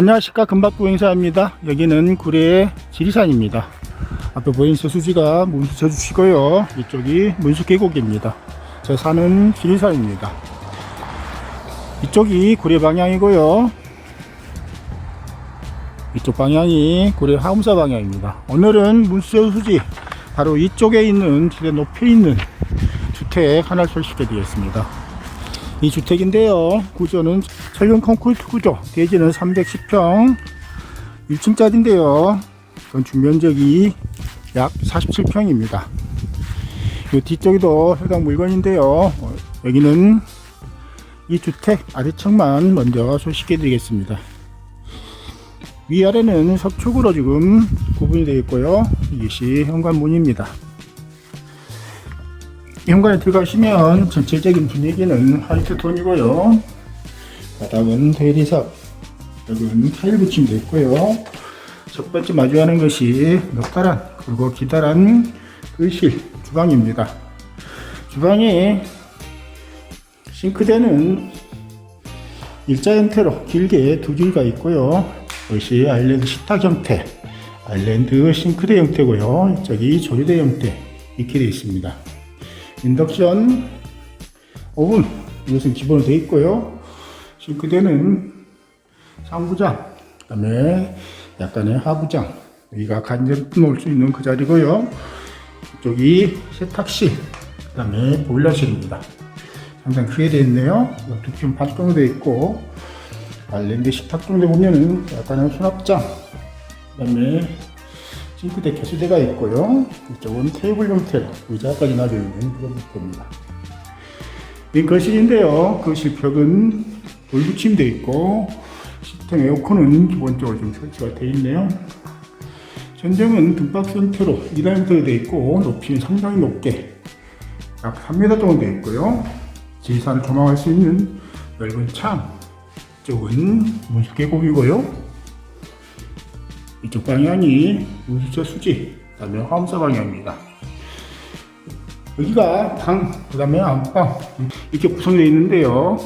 안녕하십니까. 금박구 행사입니다. 여기는 구례 지리산입니다. 앞에 보이는 저수지가 문수 저수지고요. 이쪽이 문수 계곡입니다. 제 사는 지리산입니다. 이쪽이 구례 방향이고요. 이쪽 방향이 구례 하움사 방향입니다. 오늘은 문수 저수지 바로 이쪽에 있는 지대 높이 있는 주택 하나 소개시켜 드리겠습니다 이 주택인데요. 구조는 철근 콘크리트 구조. 대지는 310평 1층짜리인데요. 건축 면적이 약 47평입니다. 이 뒤쪽에도 해당 물건인데요. 어, 여기는 이 주택 아래층만 먼저 소식해 드리겠습니다. 위아래는 석축으로 지금 구분이 되어 있고요. 이것이 현관문입니다. 현관에 들어가시면 전체적인 분위기는 화이트 톤이고요. 바닥은 대리석, 여기는 타일 붙임도 있고요. 첫 번째 마주하는 것이 넉다란 그리고 기다란 의실 주방입니다. 주방에 싱크대는 일자 형태로 길게 두 줄가 있고요. 이것이 아일랜드 식탁 형태, 아일랜드 싱크대 형태고요. 저기 조리대 형태 이렇게 되어 있습니다. 인덕션 오븐 이것은 기본으로 되어 있고요. 싱크대는 상부장, 그 다음에 약간의 하부장, 여기가 간접 놓을 수 있는 그 자리고요. 이쪽이 세탁실, 그 다음에 보일러실입니다. 상당히 크게 되어 있네요. 두큐 반 정도 되어 있고, 알랜드 식탁 정도 보면은 약간의 수납장, 그 다음에 싱크대 개수대가 있고요. 이쪽은 테이블 형태로 의자까지 놔져 있는 그런 형태입니다. 이 거실인데요. 거실 벽은 돌 붙임되어 있고 시스템 에어컨은 기본적으로 좀 설치가 되어 있네요. 전정은 등박스 형태로 2단 형태로 되어 있고 높이는 상당히 높게 약 3m 정도 되어 있고요. 지리산을 조망할 수 있는 넓은 창 이쪽은 문수 계곡이고요. 이쪽 방향이 우수저 수지, 그 다음에 화엄사 방향입니다. 여기가 방, 그 다음에 안방 이렇게 구성되어 있는데요.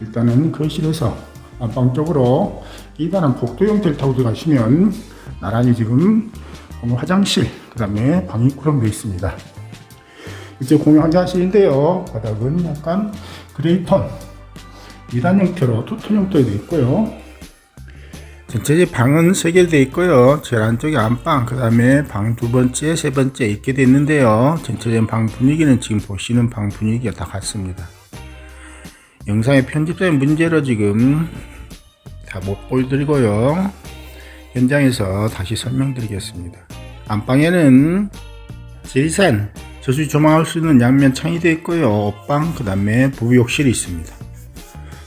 일단은 거실에서 안방 쪽으로 이단한 복도 형태를 타고 들어가시면 나란히 지금 화장실, 그 다음에 방이 구성되어 있습니다. 이제 공용 화장실인데요. 바닥은 약간 그레이톤, 2단 형태로 투톤 형태로 되어 있고요. 전체 방은 3개 되어 있고요. 제일 안쪽에 안방, 그 다음에 방 두 번째, 세 번째 있게 되어 있는데요. 전체적인 방 분위기는 지금 보시는 방 분위기가 다 같습니다. 영상에 편집된 문제로 지금 다 못 보여드리고요. 현장에서 다시 설명드리겠습니다. 안방에는 지리산 저수 조망할 수 있는 양면 창이 되어 있고요. 옷방, 그 다음에 부부욕실이 있습니다.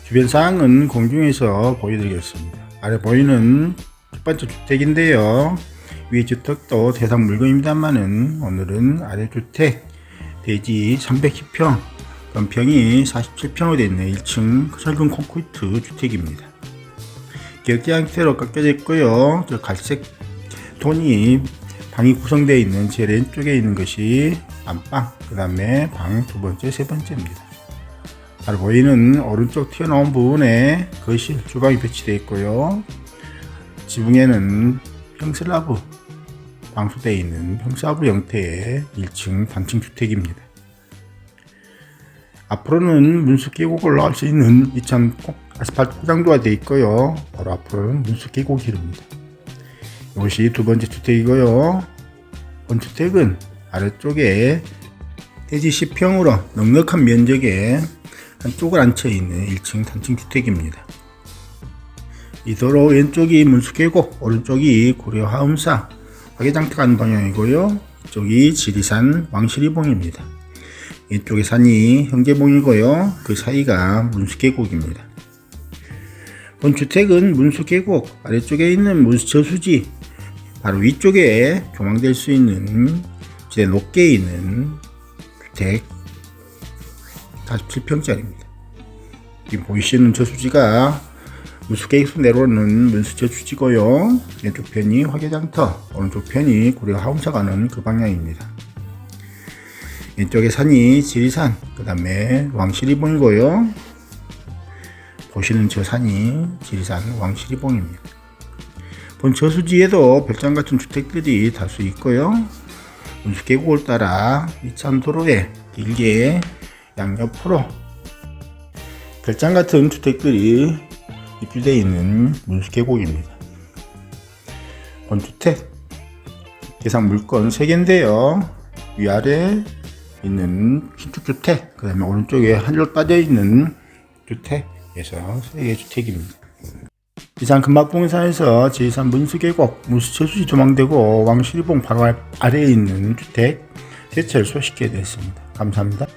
주변 사항은 공중에서 보여드리겠습니다. 아래 보이는 첫 번째 주택인데요. 위에 주택도 대상 물건입니다만은 오늘은 아래 주택 대지 310평, 건평이 47평으로 되어 있는 1층 철근 콘크리트 주택입니다. 격대 형태로 깎여져 있고요. 저 갈색 톤이 방이 구성되어 있는 제일 왼쪽에 있는 것이 안방, 그 다음에 방 두 번째, 세 번째입니다. 잘 보이는 오른쪽 튀어나온 부분에 거실, 주방이 배치되어 있고요. 지붕에는 평슬라브 방수되어 있는 평슬라브 형태의 1층 단층 주택입니다. 앞으로는 문수 계곡 올라갈 수 있는 2차 아스팔트 포장도가 되어 있고요. 바로 앞으로는 문수 계곡길입니다. 이것이 두 번째 주택이고요. 본 주택은 아래쪽에 대지 10평으로 넉넉한 면적에 한쪽을 앉혀 있는 1층 단층 주택입니다. 이 도로 왼쪽이 문수계곡, 오른쪽이 고려 하음사 화계장터 가는 방향이고요. 이쪽이 지리산 왕실이봉입니다. 이쪽에 산이 형제봉이고요. 그 사이가 문수계곡입니다. 본 주택은 문수계곡 아래쪽에 있는 문수저수지 바로 위쪽에 조망될 수 있는 지대 높게 있는 주택 47평짜리입니다. 지금 보이시는 저 수지가 문수계에서 내려오는 문수저 수지고요. 왼쪽 편이 화계장터, 오른쪽 편이 고려 하움사 가는 그 방향입니다. 왼쪽에 산이 지리산, 그 다음에 왕실이봉이고요. 보시는 저 산이 지리산 왕시리봉입니다. 본 저수지에도 별장 같은 주택들이 다수 있고요. 운수 계곡을 따라 이천 도로에 길게 양옆으로 별장 같은 주택들이 입주되어 있는 문수 계곡입니다. 본 주택 대상 물건 3개인데요. 위아래 있는 신축주택, 그 다음에 오른쪽에 한로 빠져 있는 주택에서 3개 주택입니다. 이상 금박봉산에서 제3 문수계곡, 무수철수지 조망되고 왕실봉 바로 아래에 있는 주택 세 채를 소식해 드렸습니다. 감사합니다.